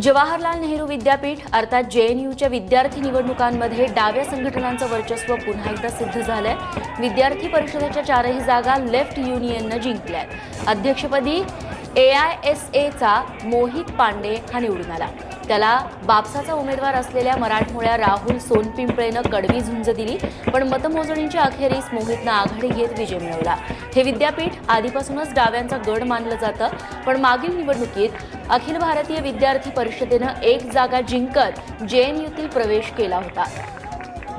जवाहरलाल नेहरू विद्यापीठ अर्थात जेएनयूच्या विद्यार्थी निवडणुकांमध्ये डाव्या संघटनांचं वर्चस्व पुन्हा एकदा सिद्ध झालंय. विद्यार्थी परिषदेच्या चारही जागा लेफ्ट युनियननं जिंकल्या अध्यक्षपदी ए आय एस एचा मोहित पांडे हा निवडून आला. त्याला बापसाचा उमेदवार असलेल्या मराठमोळ्या राहुल सोनपिंपळेनं कडवी झुंज दिली पण मतमोजणीच्या अखेरीस मोहितनं आघाडी घेत विजय मिळवला. हे विद्यापीठ आधीपासूनच डाव्यांचा गड मानलं जातं पण मागील निवडणुकीत अखिल भारतीय विद्यार्थी परिषदेनं एक जागा जिंकत जेएनयूतील प्रवेश केला होता.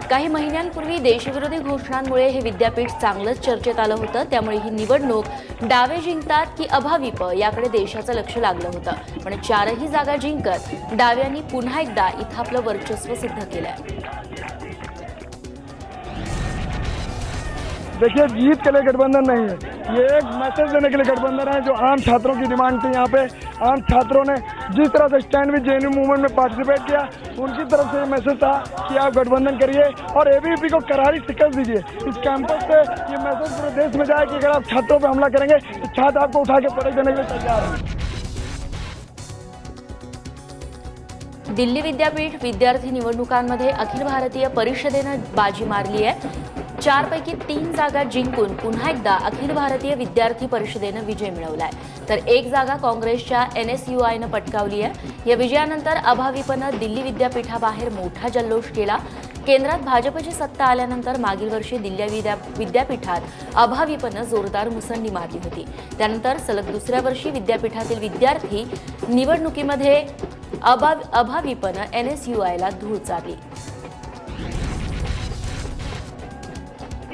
काही महिन्यांपूर्वी देशविरोधी घोषणांमुळे हे विद्यापीठ चांगलंच चर्चेत आलं होतं त्यामुळे ही निवडणूक डावे जिंकतात की अभाविप याकडे देशाचं लक्ष लागलं होतं. पण चारही जागा जिंकत डाव्यांनी पुन्हा एकदा इथं आपलं वर्चस्व सिद्ध केलंय. देखिए, जीत के लिए गठबंधन नहीं है। ये एक मैसेज देने के लिए गठबंधन है जो आम छात्रों की डिमांड थी यहाँ पे। आम छात्रों ने जिस तरह से स्टैंड विद जेएनयू मूवमेंट में पार्टिसिपेट किया, उनकी तरफ़ से ये मैसेज था कि आप गठबंधन करिए और एबीपी को करारी शिकस्त दीजिए। इस कैंपस से ये मैसेज पूरे देश में जाए कि अगर आप छात्रों पर हमला करेंगे तो छात्र आपको उठा के पटक देने के लिए तैयार हैं। दिल्ली विद्यापीठ विद्यार्थी निवडणुकांमध्ये अखिल भारतीय परिषदेनं बाजी मारली आहे. चारपैकी तीन जागा जिंकून पुन्हा एकदा अखिल भारतीय विद्यार्थी परिषदेनं विजय मिळवलाय. तर एक जागा काँग्रेसच्या एन एस यू आयनं पटकावली आहे. या विजयानंतर अभाविपनं दिल्ली विद्यापीठाबाहेर मोठा जल्लोष केला. केंद्रात भाजपची सत्ता आल्यानंतर मागील वर्षी दिल्ली विद्या विद्यापीठात अभाविपनं जोरदार मुसंडी मारली होती. त्यानंतर सलग दुसऱ्या वर्षी विद्यापीठातील विद्यार्थी निवडणुकीमध्ये अभा अभाविपनं एन एस यू आयला धूळ चारली.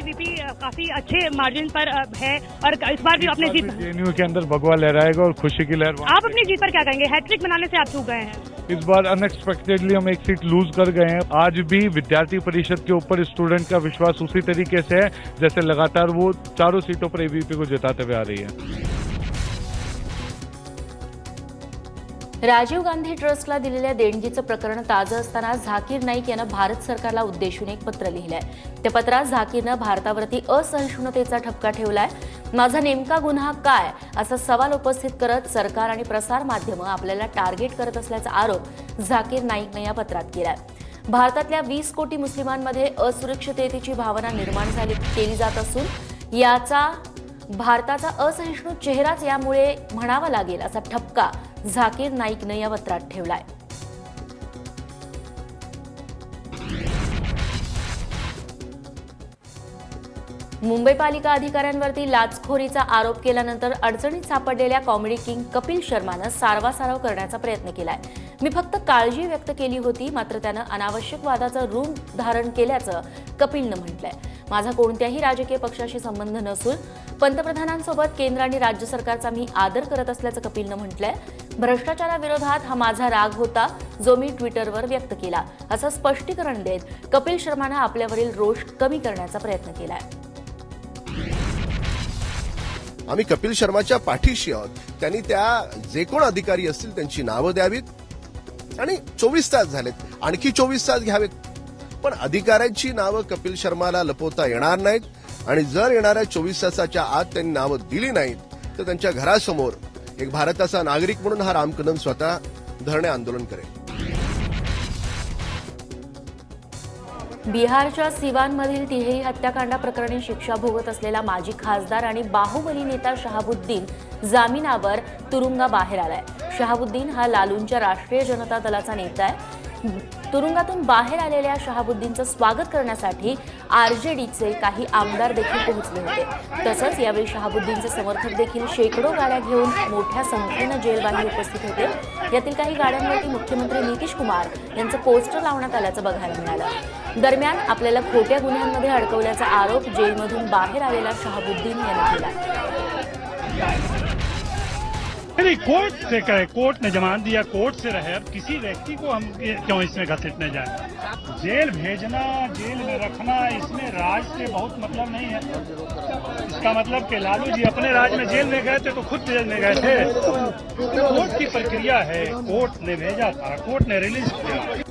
बीजेपी काफ़ी अच्छे मार्जिन पर है और इस बार भी अपने जीत जेएनयू के अंदर भगवा लहराएगा और खुशी की लहर आप अपनी जीत पर क्या कहेंगे? हैट्रिक बनाने से आप चूक गए हैं। इस बार अनएक्सपेक्टेडली हम एक सीट लूज कर गए हैं। आज भी विद्यार्थी परिषद के ऊपर स्टूडेंट का विश्वास उसी तरीके से है जैसे लगातार वो चारों सीटों पर एबीपी को जिताते हुए आ रही है। राजीव गांधी ट्रस्टला दिलेल्या देणगीचं प्रकरण ताजं असताना झाकीर नाईक यानं भारत सरकारला उद्देशून एक पत्र लिहिलंय. त्या पत्रात झाकीरनं भारतावरती असहिष्णुतेचा ठपका ठेवलाय. माझा नेमका गुन्हा काय? असा सवाल उपस्थित करत सरकार आणि प्रसार माध्यमं आपल्याला टार्गेट करत असल्याचा आरोप झाकीर नाईकनं या पत्रात केलाय. भारतातल्या वीस कोटी मुस्लिमांमध्ये असुरक्षिततेची भावना निर्माण झाली केली जात असून याचा भारताचा असहिष्णू चेहराच यामुळे म्हणावा लागेल असा ठपका झाकीर नाईकनं या पत्रात ठेवलाय. मुंबई पालिका अधिकाऱ्यांवरती लाचखोरीचा आरोप केल्यानंतर अडचणीत सापडलेल्या कॉमेडी किंग कपिल शर्मानं सारवासारव करण्याचा प्रयत्न केलाय. मी फक्त काळजी व्यक्त केली होती मात्र त्यानं अनावश्यक वादाचं रूप धारण केल्याचं कपिलनं म्हटलंय. माझा कोणत्याही राजकीय पक्षाशी संबंध नसून पंतप्रधानांसोबत केंद्र आणि राज्य सरकारचा मी आदर करत असल्याचं कपिलनं म्हटलंय. भ्रष्टाचाराविरोधात हा माझा राग होता जो मी ट्विटरवर व्यक्त केला. असं स्पष्टीकरण देत कपिल शर्मानं आपल्यावरील रोष कमी करण्याचा प्रयत्न केलाय. आम्ही कपिल शर्माच्या पाठीशी आहोत. त्यांनी त्या जे कोण अधिकारी असतील त्यांची नावं द्यावीत आणि चोवीस तास झालेत. आणखी चोवीस तास घ्यावेत. पण अधिकाऱ्यांची नावं कपिल शर्माला लपवता येणार नाहीत आणि जर येणाऱ्या चोवीस तासाच्या आत त्यांनी नावं दिली नाहीत तर त्यांच्या घरासमोर एक भारताचा नागरिक म्हणून हा राम कदम स्वतः धरणे आंदोलन करेल. बिहारच्या सिवानमधील तिहेरी हत्याकांडा प्रकरणी शिक्षा भोगत असलेला माजी खासदार आणि बाहुबली नेता शहाबुद्दीन जामिनावर तुरुंगाबाहेर आलाय. शहाबुद्दीन हा लालूंच्या राष्ट्रीय जनता दलाचा नेता आहे. तुरुंगातून बाहेर आलेल्या शहाबुद्दीनचं स्वागत करण्यासाठी आरजेडीचे काही आमदार देखील पोहोचले होते. तसंच यावेळी शहाबुद्दीनचे समर्थक देखील शेकडो गाड्या घेऊन मोठ्या संख्येनं जेलबाहेर उपस्थित होते. यातील काही गाड्यांवरती मुख्यमंत्री नितीश कुमार यांचं पोस्टर लावण्यात आल्याचं बघायला मिळालं. दरम्यान आपल्याला खोट्या गुन्ह्यांमध्ये अडकवल्याचा आरोप जेलमधून बाहेर आलेला शहाबुद्दीन यांनी केला. नहीं कोर्ट से करे कोर्ट ने जमान दिया, कोर्ट से रहे। अब किसी व्यक्ति को हम क्यों इसमें घसीटने जाए? जेल भेजना, जेल में रखना, इसमें राज से बहुत मतलब नहीं है। इसका मतलब कि लालू जी अपने राज में जेल में गए थे तो खुद जेल में गए थे। कोर्ट की प्रक्रिया है, कोर्ट ने भेजा था, कोर्ट ने रिलीज़ किया।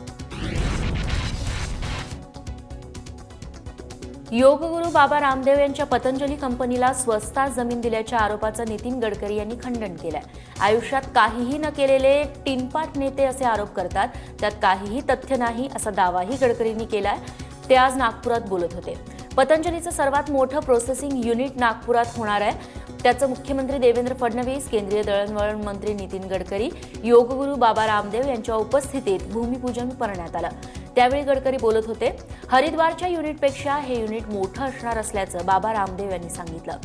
योगगुरू बाबा रामदेव यांच्या पतंजली कंपनीला स्वस्तात जमीन दिल्याच्या आरोपाचं नितीन गडकरी यांनी खंडन केलंय. आयुष्यात काहीही न केलेले टिनपाट नेते असे आरोप करतात. त्यात काहीही तथ्य नाही असा दावाही गडकरींनी केलाय. ते आज नागपुरात बोलत होते. पतंजलीचं सर्वात मोठं प्रोसेसिंग युनिट नागपुरात होणार आहे. त्याचं मुख्यमंत्री देवेंद्र फडणवीस केंद्रीय दळणवळण मंत्री नितीन गडकरी योगगुरू बाबा रामदेव यांच्या उपस्थितीत भूमिपूजन करण्यात आलं. गडकरी बोलत होते, हरिद्वारच्या युनिटपेक्षा हे युनिट मोठं असल्याचं बाबा रामदेव यांनी सांगितलं.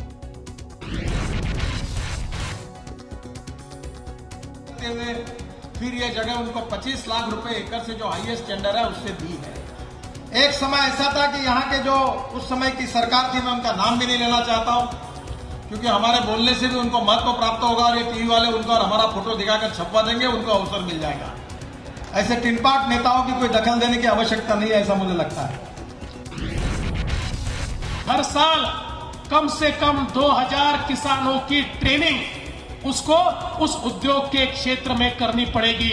फिर ये जगह उनको 25 लाख रुपए एकड़ से जो हाईएस्ट टेंडर है, उससे दी है। एक समय ऐसा था कि यहाँ के जो उस समय की सरकार थी, मैं उनका नाम भी नहीं लेना चाहता हूँ, क्योंकि हमारे बोलने से भी उनको महत्व प्राप्त होगा और ये टीवी वाले उनको और हमारा फ़ोटो दिखाकर छपवा देंगे, उनको अवसर मिल जाएगा। ऐसे टिनपाट नेताओं की कोई दखल देने की आवश्यकता नहीं है, ऐसा मुझे लगता है। हर साल कम से कम 2000 किसानों की ट्रेनिंग उसको उस उद्योग के क्षेत्र में करनी पड़ेगी।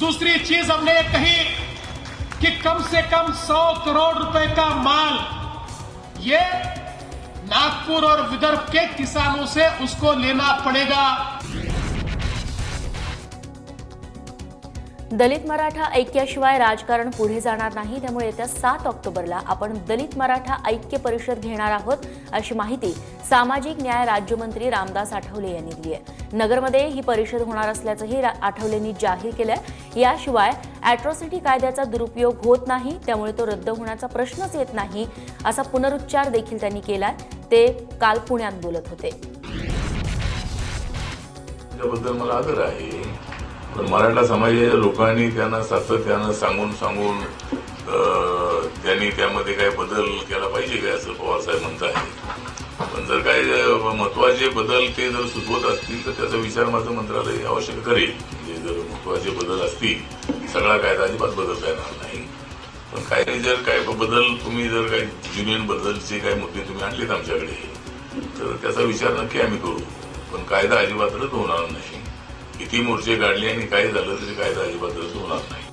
दूसरी चीज़ हमने ये कही कि कम से कम 100 करोड़ रुपए का माल ये नागपुर और विदर्भ के किसानों से उसको लेना पड़ेगा। दलित मराठा ऐक्याशिवाय राजकारण पुढे जाणार नाही. त्यामुळे येत्या सात ऑक्टोबरला आपण दलित मराठा ऐक्य परिषद घेणार आहोत अशी माहिती सामाजिक न्याय राज्यमंत्री रामदास आठवले यांनी दिली आहे. नगरमध्ये ही परिषद होणार असल्याचंही आठवलेंनी जाहीर केलंय. याशिवाय अॅट्रॉसिटी कायद्याचा दुरुपयोग होत नाही त्यामुळे तो रद्द होण्याचा प्रश्नच येत नाही असा पुनरुच्चार देखील त्यांनी केलाय. ते काल पुण्यात बोलत होते. त्याबद्दल मला आदर आहे. पण मराठा समाजाच्या लोकांनी त्यांना सातत्यानं सांगून सांगून त्यांनी त्यामध्ये काय बदल केला पाहिजे काय असं पवारसाहेब म्हणत आहे पण जर काय महत्त्वाचे बदल ते जर सुचवत असतील तर त्याचा विचार माझं मंत्रालय आवश्यक करेल. म्हणजे जर महत्त्वाचे बदल असतील सगळा कायदा अजिबात बदल करणार नाही. पण काही जर काय बदल तुम्ही जर काही युनियन बदलचे काही मुद्दे तुम्ही आणलेत आमच्याकडे तर त्याचा विचार नक्की आम्ही करू. पण कायदा अजिबात रद्द होणार नाही. किती मोर्चे काढले आणि काय झालं तरी काय अजिबात होणार नाही.